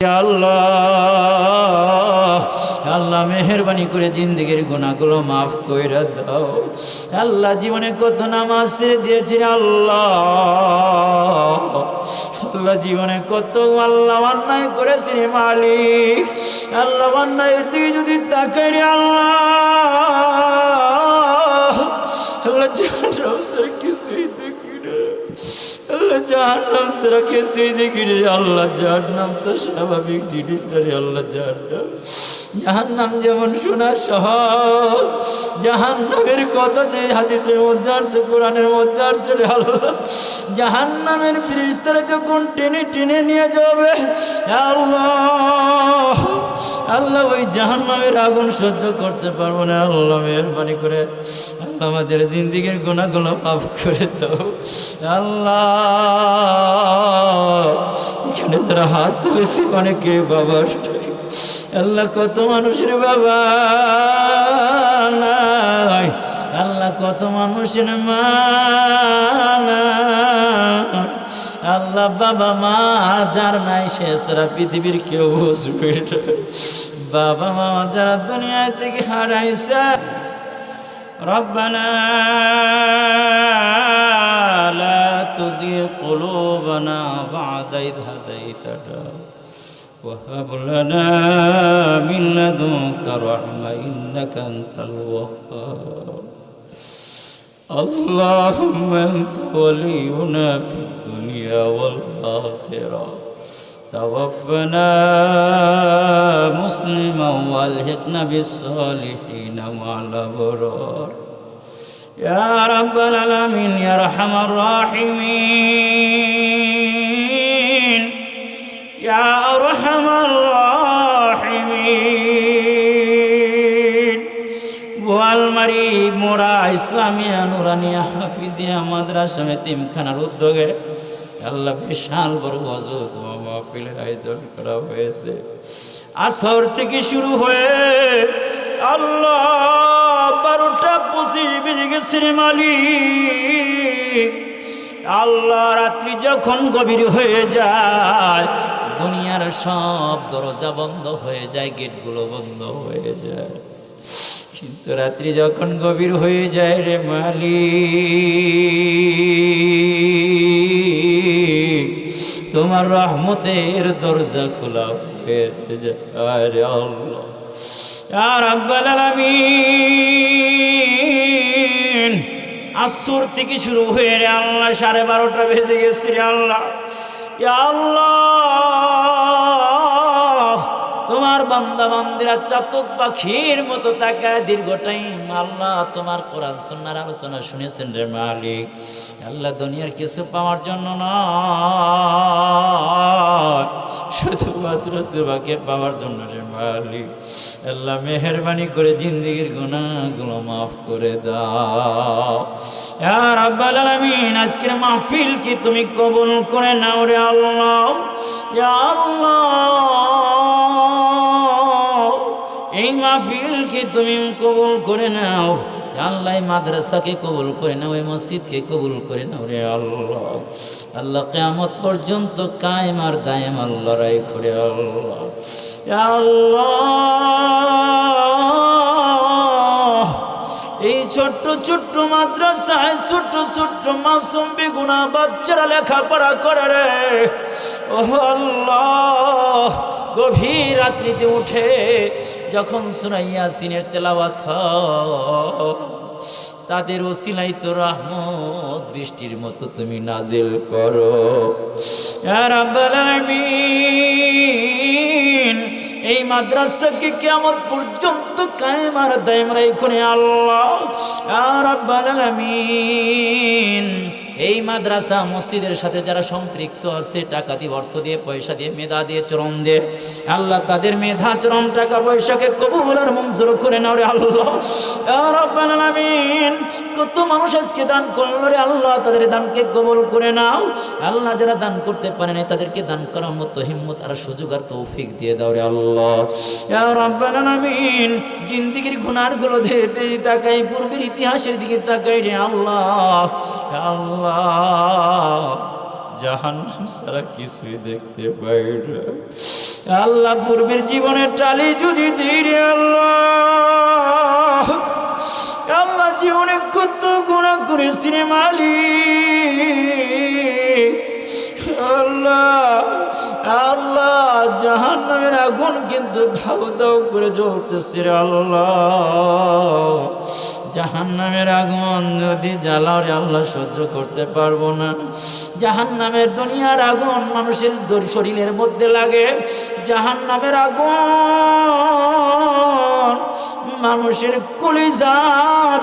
আল্লাহ আল্লাহ, মেহরবানি করে জিন্দগির গুণাগুলো মাফ করে দাও। আল্লাহ, জীবনে কত নামাজ ছেড়ে দিয়েছি আল্লাহ। আল্লাহ, জীবনে কত আল্লাহ অন্যায় করেছি মালিক। আল্লাহ, অন্যায়ের দিকে যদি তাকাই রে আল্লাহ। আল্লাহ কিছুই আল্লাহ নাম ছাড়া কিছুই দেখি রে আল্লাহ জাহান্নাম তো স্বাভাবিক জিনিসটা রে আল্লাহ জাহান্নাম। জাহান্নাম যেমন শোনা সহজ, জাহান্নামের কথা যে হাদিসের মধ্যে আসছে, কোরআনের মধ্যে আসছে রে আল্লাহ। জাহান্নামের ফিরিস্তারা যখন টেনে টেনে নিয়ে যাবে আল্লাহ আল্লাহ ওই জাহান্নামের আগুন সহ্য করতে পারব না। আল্লাহ মেহরবানি করে আমাদের জিন্দিগির গুণাগুলো মাফ করে দাও আল্লাহ যারা হাত তুলেছি অনেকে বাবা আল্লাহ কত মানুষের বাবা নাই আল্লাহ কত মানুষের মা। আল্লাহ বাবা মা যার নাই, সে সারা পৃথিবীর কেউ বুঝবে না। বাবা মা যারা দুনিয়া থেকে হারাইছে ربنا لا تزغ قلوبنا بعد إذ هديتنا وهب لنا من لدنك رحمة إنك أنت الوهاب. اللهم أنت ولينا في الدنيا والآخرة. توفنا مسلما والحقنا بالصالحين مع الأبرار يا رب العالمين يا أرحم الراحمين يا أرحم الراحمين গোয়ালমারি মোড়া ইসলামিয়া নুরানিয়া হাফিজিয়া মাদ্রাসা তিমখানার উদ্যোগে আল্লাহ বিশাল বড় অজত মাহফিলের আয়োজন করা হয়েছে আসর থেকে শুরু হয়ে আল্লাহ বারোটা পঁচিশ বেজে গেছে রে আল্লাহ রাত্রি যখন গভীর হয়ে যায়, দুনিয়ার সব দরজা বন্ধ হয়ে যায়, গেটগুলো বন্ধ হয়ে যায়। কিন্তু রাত্রি যখন গভীর হয়ে যায় রে মালি তোমার রহমতের দরজা খোলা হয়ে যায় আল্লাহ। ইয়া রাব্বাল আলামিন আসর থেকে শুরু হয়ে রে আল্লাহ, সাড়ে বারোটা বেজে গেছি রে আল্লাহ। আল্লাহ। তোমার বান্দা বান্দিরা চাতক পাখির মতো তাকায় দীর্ঘ টাইম আল্লাহ, তোমার কোরআন সন্ন্যার আলোচনা শুনেছেন রে মালিক। আল্লাহ, দুনিয়ার কিছু পাওয়ার জন্য নয়। শুধুমাত্র তোমাকে পাওয়ার জন্য রে মালিক। আল্লাহ, মেহরবানি করে জিন্দিগির গুণাগুলো মাফ করে দাও। ইয়া রাব্বাল আলামিন, আজকের মাহফিল কি তুমি কবুল করে নাও রে আল্লাহ? আল্লাহ। এই মাহফিলকে তুমি কবুল করে নাও? আল্লাহ মাদ্রাসাকে কবুল করে নাও, এই মসজিদকে কবুল করে নাও রে আল্লাহ। আল্লাহ কেয়ামত পর্যন্ত কায়েম আর দায়েম আল্লাহ রায় করে আল্লাহ। আল্লাহ। ছোট্ট ছোট্ট মাদ্রাসায়, ছোট্ট ছোট্ট মাসুম বেগুনা বাচ্চারা লেখাপড়া করে রে। গভীর রাত্রিতে উঠে যখন সুনাইয়া সিনের তেলাওয়াত তাদের ওসিলাই তো রহমত, বৃষ্টির মতো তুমি নাজিল করো। ইয়া রাব্বাল আলামিন। এই মাদ্রাসাকে কেমন পর্যন্ত কায়েম আর দায়েম রাইখুনে আল্লাহ। আর আব্বাল আলামিন। এই মাদ্রাসা মসজিদের সাথে যারা সম্পৃক্ত আছে, টাকা দিয়ে, অর্থ দিয়ে, পয়সা দিয়ে, মেধা দিয়ে, চরম দিয়ে, আল্লাহ তাদের মেধা, চরম টাকা, পয়সাকে কবুল আর মঞ্জুর করে নাও রে আল্লাহ। কত মানুষ আজকে দান করল রে আল্লাহ, তাদের দানকে কবুল করে নাও। আল্লাহ যারা দান করতে পারে না তাদেরকে দান করার মতো হিম্মত আর সুযোগ আর তৌফিক দিয়ে দাও রে আল্লাহ। রাব্বাল আলামিন, জিন্দেগির গুনাহগুলো ধীরে ধীরে তাকাই, পূর্বের ইতিহাসের দিকে তাকাই রে আল্লাহ। ইয়া আল্লাহ। ছাড়া কিছুই দেখতে আল্লাহ পূর্বের জীবনের টালি যদি আল্লাহ। আল্লাহ জীবনে কত গুণা করেছি রে আল্লাহ আল্লাহ জাহান নামের আগুন কিন্তু ধাও দাও করে জ্বলতেছে আল্লাহ। জাহান নামের আগুন যদি জ্বালাও রে আল্লাহ সহ্য করতে পারব না। জাহান নামের দুনিয়ার আগুন মানুষের শরীরের মধ্যে লাগে। জাহান নামের আগুন মানুষের কলিজা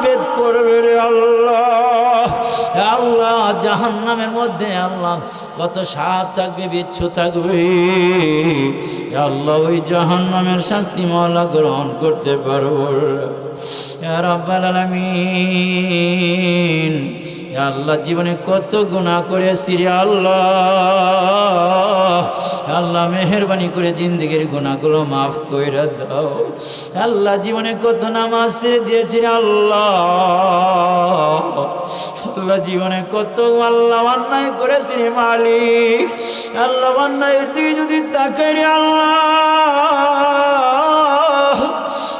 বেদ করবে রে আল্লাহ। আল্লাহ জাহান নামের মধ্যে আল্লাহ কত সাপ থাকবে, বিচ্ছু থাকবে। আল্লাহ ওই জাহান নামের শাস্তি মালা গ্রহণ করতে পারব। রব্বাল আলামিন। আল্লাহ জীবনে কত গুনাহ করেছি রে আল্লাহ। আল্লাহ মেহরবানি করে জিন্দগির গুনাহগুলো মাফ করে দাও। আল্লাহ জীবনে কত নামাজ ছেড়ে দিয়েছি রে আল্লাহ। আল্লাহ জীবনে কত আল্লাহ অন্যায় করেছি রে মালিক। আল্লাহ অন্যায়ের দিকে যদি তাকাই রে আল্লাহ।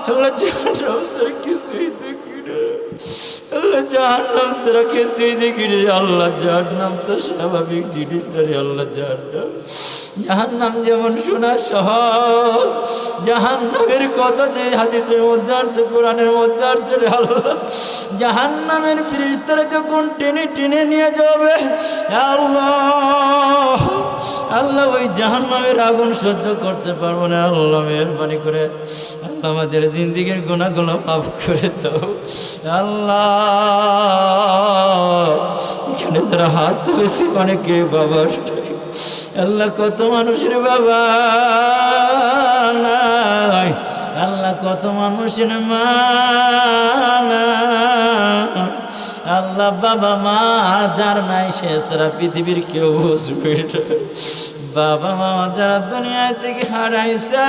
আল্লাহ সারা কিছুই আল্লাহ জাহান্নাম সারা কিছুই দেখি রে, আল্লাহ জাহান্নাম তো স্বাভাবিক জিনিসটা রে, আল্লাহ জাহান্নাম। জাহান্নাম যেমন শোনা সহজ, জাহান্নামের কথা যে হাদিসের মধ্যে আসছে, কোরআনের মধ্যে আসছে রে, আল্লাহ। জাহান্নামের ফিরিস্তারা যখন টেনে টেনে নিয়ে যাবে আল্লাহ আল্লাহ ওই জাহান্নামের আগুন সহ্য করতে পারব না। আল্লাহ মেহরবানি করে আল্লাহ আমাদের জিন্দিগির গুণাগুলো মাফ করে দাও। আল্লাহ, এখানে যারা হাত তুলেছি, অনেকে বাবা আল্লাহ কত মানুষের বাবা আল্লাহ কত মানুষের মা। আল্লাহ বাবা মা যার নাই, সে সারা পৃথিবীর কেউ বুঝবে। বাবা মা যারা দুনিয়া থেকে হারাইছে।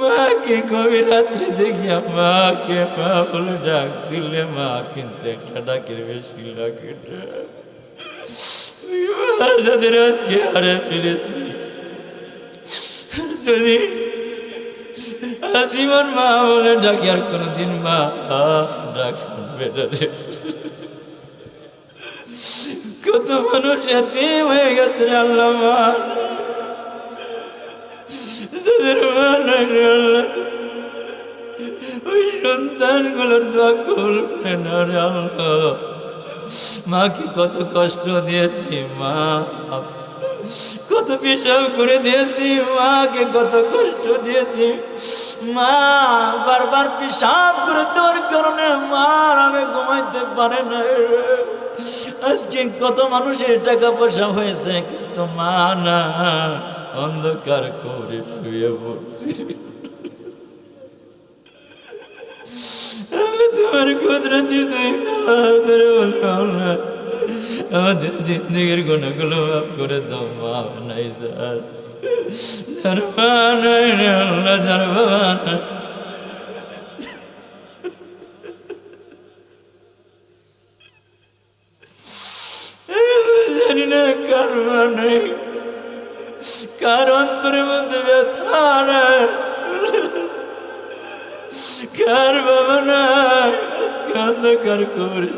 মাকে কবি রাত্রি দেখিয়া মাকে মা বলে ডাক দিলে, মা কিন্তু একটা ডাকের বেশি লাগে। যাদের আজকে হারে ফেলেছি যদি আসিমন মা বলে ডাকি, আর কোনোদিন মা ডাক শুনবে। কত মানুষ এতে হয়ে গেছে রে আল্লাহ মা। মা নাই ওই সন্তানগুলোর দোয়া কবুল করে না মাকে কত কষ্ট দিয়েছি মা। কত পেশাব করে দিয়েছি, মাকে কত কষ্ট দিয়েছি। মা, বারবার পেশাব করে দেওয়ার কারণে মার আমি ঘুমাইতে পারে না আজকে কত মানুষের টাকা পয়সা হয়েছে, কিন্তু মা না, অন্ধকার করে শুয়ে পড়ছি। তোমার কুদরতি তুই আল্লাহ আমাদের জিন্দগির গুণাগুলো মাফ করে দাও, মা নাই যার জানি না কার মা নেই কার অন্তরের মধ্যে ব্যথা কার বাবা নাই অন্ধকার করে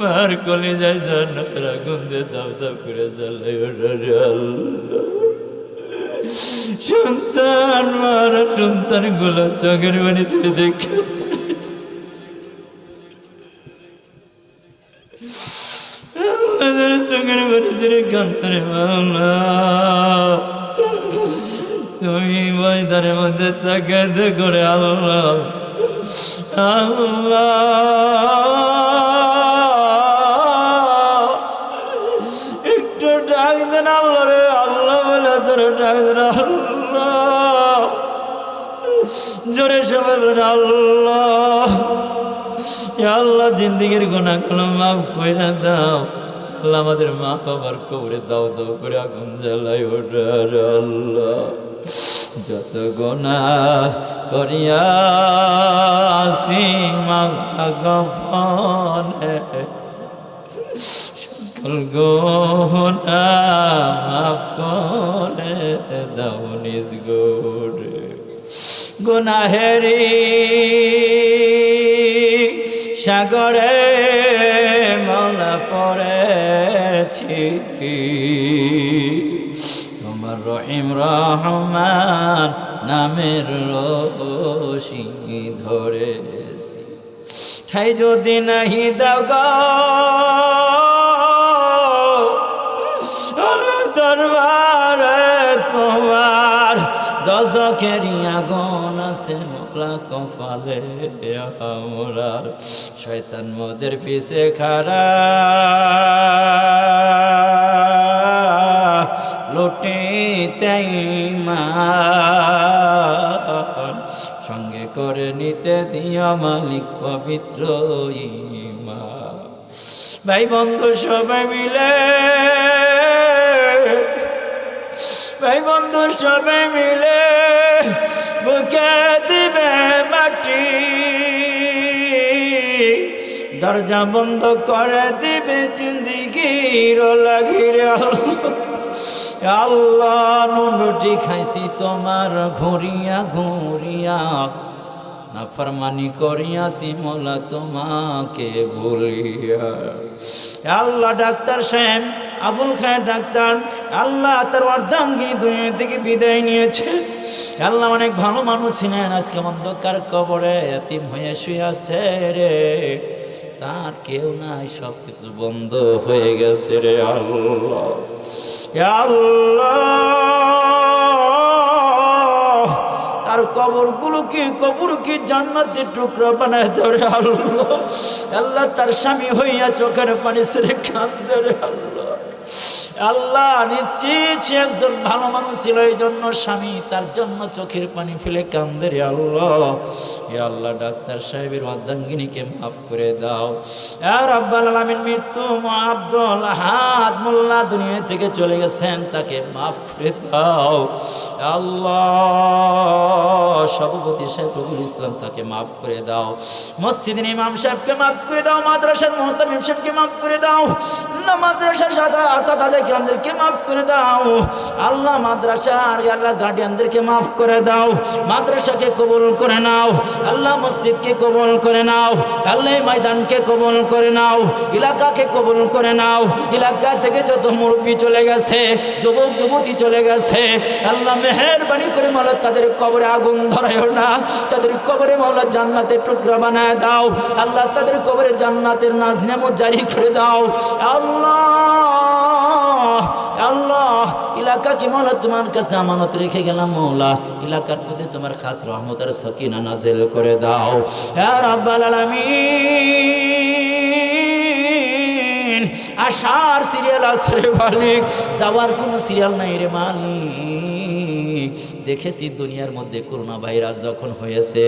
মার কলে যাই জান্নাতের আগুন দিয়ে দাব দাব করে জ্বালাই ওরে সন্তান মারা সন্তানগুলো চোখের বাণী ছেড়ে দেখে আল্লাহ। আল্লাহ। জোরে সবাই আল্লাহ। জিন্দিগির গুণাগুলো মাফ করে দাও। আল্লাহ আমাদের মা বাবার কবরে দাও দাও করে আগুন জ্বালাই আল্লাহ। যত গোনা করিয়াছি মাগনে সকল গোনা মাফ করে দাও নিজ গোরে গুনাহেরি সাগরে মৌলা পড়েছি। তোমার রহিম রহমান নামের রশি ধরেছি। ঠাই যদি নাহি দাও দরবারে তোমার দশকেরই আগুন আছে মোলা কপালে আমরার। শয়তান মোদের পিছে খারা লুটিতে সঙ্গে করে নিতে দিয়া মালিক, পবিত্র ইমা ভাই বন্ধু সবাই মিলে ভাই বন্ধু সবাই মিলে বুকে দিবে মাটি। দরজা বন্ধ করে দিবে জিন্দিগির লাগিরে। আল্লাহ নুডুটি খাইছি তোমার ঘুরিয়া ঘুরিয়া, নাফরমানি করিয়াছি মোলা তোমাকে বলিয়া। আল্লাহ ডাক্তার সাহেব আবুল খায় ডাক্তার, আল্লাহ তার অর্ধাঙ্গিনী দুনিয়া থেকে বিদায় নিয়েছে। আল্লাহ অনেক ভালো মানুষ ছিলেন, আজকে অন্ধকার কবরে এতিম হয়ে শুয়ে আছে রে। তার কেউ নাই সব কিছু বন্ধ হয়ে গেছে রে আল্লাহ। আল্লাহ, তার কবরগুলোকে কবরকে জান্নাতের টুকরো বানায় ধরে আল্লাহ? আল্লাহ তার স্বামী হইয়া চোখের পানি সেরে কান্দে রে আল্লাহ। আল্লাহ নিশ্চিত একজন ভালো মানুষ ছিল, এই জন্য স্বামী তার জন্য চোখের পানি ফেলে কান্দে রে আল্লাহ। এ আল্লাহ, ডাক্তার সাহেবের অর্ধাঙ্গিনীকে মাফ করে দাও। আর আব্বাল আলমিন মৃত্যু আব্দুল হাত মোল্লা দুনিয়া থেকে চলে গেছেন, তাকে মাফ করে দাও। আল্লাহ, সভাপতি সাহেব রবুল ইসলাম তাকে মাফ করে দাও। মসজিদিন ইমাম সাহেবকে মাফ করে দাও। মাদ্রাসার মোহতামিম সাহেবকে মাফ করে দাও। না, মাদ্রাসার সাথে আসা গ্রামদেরকে মাফ করে দাও। আল্লাহ মাদ্রাসার আল্লাহ গার্ডিয়ানদেরকে মাফ করে দাও। মাদ্রাসাকে কবুল করে নাও। আল্লাহ মসজিদকে কবুল করে নাও। আল্লাহ ময়দানকে কবুল করে নাও। এলাকাকে কবুল করে নাও। এলাকা থেকে যত মুরব্বী চলে গেছে, যুবক, যুবতী চলে গেছে, আল্লাহ মেহেরবানি করে মালা তাদের কবরে আগুন ধরায়ও না। তাদের কবরে মাওলা জান্নাতের টুকরা বানায় দাও। আল্লাহ তাদের কবরে জান্নাতের নাজনেমত জারি করে দাও। আল্লাহ আল্লাহ এলাকাকে মনে তোমার কাছে আমানত রেখে গেলাম মৌলা? এলাকার মধ্যে তোমার খাস রহমতের সকিনা নাজেল করে দাও। হ্যাঁ রাব্বাল আলামিন, আশার সিরিয়াল আছে মালিক, যাওয়ার কোনো সিরিয়াল নাই রে মালিক। দেখেছি দুনিয়ার মধ্যে করোনা ভাইরাস যখন হয়েছে,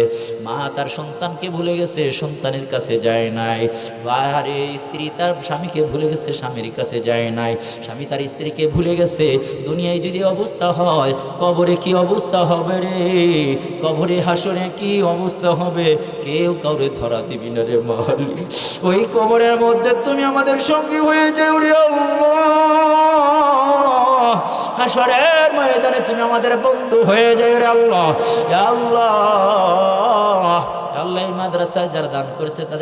মা তার সন্তানকে ভুলে গেছে, সন্তানের কাছে যায় নাই। বাহারে স্ত্রী তার স্বামীকে ভুলে গেছে, স্বামীর কাছে যায় নাই। স্বামী তার স্ত্রীকে ভুলে গেছে। দুনিয়ায় যদি অবস্থা হয়, কবরে কি অবস্থা হবে রে? কবরে হাসরে কি অবস্থা হবে? কেউ কাউরে ধরা দিবি না রে মালিক। ওই কবরের মধ্যে তুমি আমাদের সঙ্গী হয়ে যাও রে আল্লাহ। হাসরের ময়দানে তুমি আমাদের বন্ধু হয়ে যাই রে আল্লাহ। আল্লাহ। আল্লাহ মাদ্রাসায় যারা দান করেছে তাদের